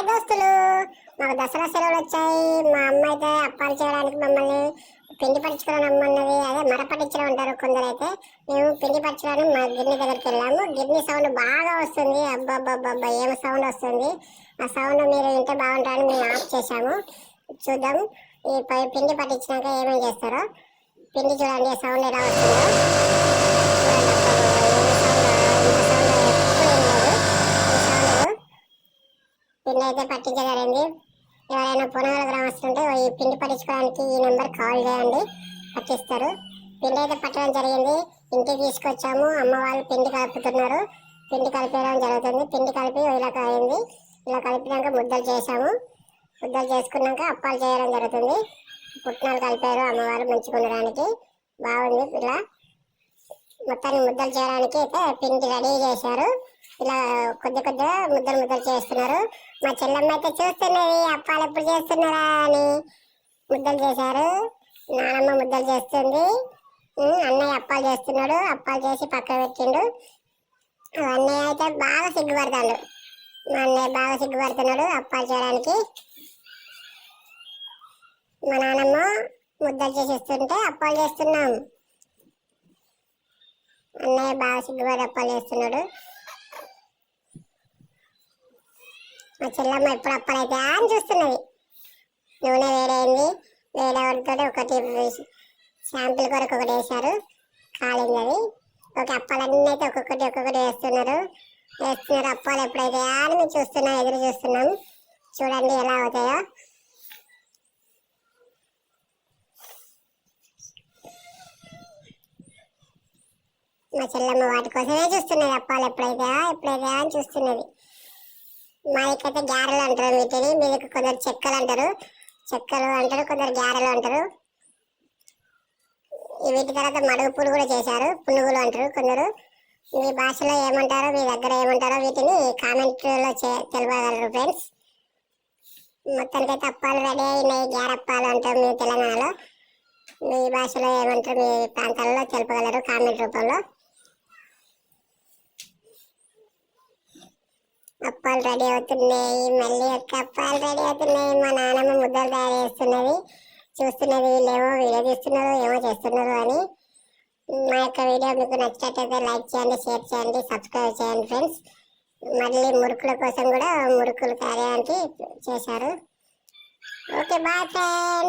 Hi దోస్తులు. మాకు దసరా సెలవులు వచ్చాయి. మా అమ్మ అయితే అప్పాలు చేయడానికి మమ్మల్ని పిండి పట్టించుకోవడం అమ్మన్నది అదే మర ఉంటారు కొందరు అయితే మేము పిండి పట్టించడానికి మా గిన్నె దగ్గరికి వెళ్ళాము. గిన్నె సౌండ్ బాగా వస్తుంది. అబ్బాబ్బాబ్బా ఏం సౌండ్ వస్తుంది? ఆ సౌండ్ మీరు వింటే బాగుంటారని మేము ఆఫ్ చేశాము. చూద్దాం. ఈ పై పిండి పట్టించినాక ఏమేమి చేస్తారో. పిండి చూడండి సౌండ్ ఎలా వస్తుందో చూడండి అబ్బబ్బబ్బా, ఏం సౌండ్ ఎప్పుడు ఏం లేదు ఈ సౌండ్ పిండి అయితే పట్టించగలిగింది ఎవరైనా పునగల గ్రామస్తుంటే ఈ పిండి పట్టించుకోవడానికి ఈ నెంబర్ కాల్ చేయండి. పట్టిస్తారు. పిండి అయితే పట్టడం జరిగింది. ఇంటికి తీసుకొచ్చాము. అమ్మ వాళ్ళు పిండి కలుపుతున్నారు. పిండి కలిపేయడం జరుగుతుంది. పిండి కలిపి ఇలా అయింది ఇలా కలిపినాక ముద్దలు చేసాము ముద్దలు చేసుకున్నాక అప్పాలు చేయడం జరుగుతుంది. పుట్నాలు కలిపారు అమ్మవారు మంచిగా ఉండడానికి. బాగుంది. ఇలా మొత్తాన్ని ముద్దలు చేయడానికి అయితే పిండి రెడీ చేశారు. ఇలా కొద్ది కొద్దిగా ముద్దలు ముద్దలు చేస్తున్నారు. మా చెల్లమ్మ అయితే చూస్తున్నది అప్పాలు ఎప్పుడు చేస్తున్నారా అని ముద్దలు చేశారు. నానమ్మ ముద్దలు చేస్తుంది. అన్నయ్య అప్పాలు చేస్తున్నాడు. అప్పాలు చేసి పక్కన పెట్టిండు. అన్నయ్య అయితే బాగా సిగ్గుపడతాడు. మా అన్నయ్య బాగా సిగ్గుపడుతున్నాడు అప్పాలు చేయడానికి. మా నానమ్మ ముద్దలు చేసి ఇస్తుంటే అప్పాలు చేస్తున్నాం. అన్నయ్య బాగా సిగ్గుపడి అప్పాలు చేస్తున్నాడు. మా చెల్లమ్మ ఎప్పుడు అప్పాలైతే అని చూస్తున్నది. నూనె వేడైంది. వేడవడంతో ఒకటి శాంపిల్ కొరకు ఒకటి వేశారు. కాలింది అది ఒక అప్పాలన్నీ అయితే ఒక్కొక్కటి ఒక్కొక్కటి వేస్తున్నారు. వేస్తున్నారు అప్పాలు ఎప్పుడైతే అని మేము చూస్తున్నాం ఎదురు చూస్తున్నాం. చూడండి ఎలా అవుతాయో. మా చెల్లమ్మ వాటి కోసమే చూస్తున్నది అప్పాలు ఎప్పుడైతే ఎప్పుడైతే అని చూస్తున్నది. మా ఇక్కడైతే గారెలు అంటారు వీటిని. మీకు కొందరు చెక్కలు అంటారు. చెక్కలు అంటారు కొందరు గారెలు అంటారు. వీటి తర్వాత మడుగు పులు కూడా చేశారు. పునుగులు అంటారు కొందరు. మీ భాషలో ఏమంటారో మీ దగ్గర ఏమంటారో వీటిని కామెంట్లో తెలపగలరు ఫ్రెండ్స్ మొత్తానికైతే అప్పాలు రెడీ అయినాయి. గ్యారప్పాలు అంటారు మీ తెలంగాణలో. మీ భాషలో ఏమంటారు మీ ప్రాంతాల్లో తెలుపగలరు కామెంట్ రూపంలో. అప్పాలు రెడీ అవుతున్నాయి మళ్ళీ ఒక అప్పాలు రెడీ అవుతున్నాయి. మా నాన్నమ్మ ముద్దలు తయారు చేస్తున్నది. చూస్తున్నది వీళ్ళేమో వీడియో తీస్తున్నారు ఏమో చేస్తున్నారు అని. మా యొక్క వీడియో మీకు నచ్చినట్లయితే లైక్ చేయండి షేర్ చేయండి సబ్స్క్రైబ్ చేయండి ఫ్రెండ్స్. మళ్ళీ మురుకుల కోసం కూడా మురుకులు తయారు చేశారు. Okay bye friends.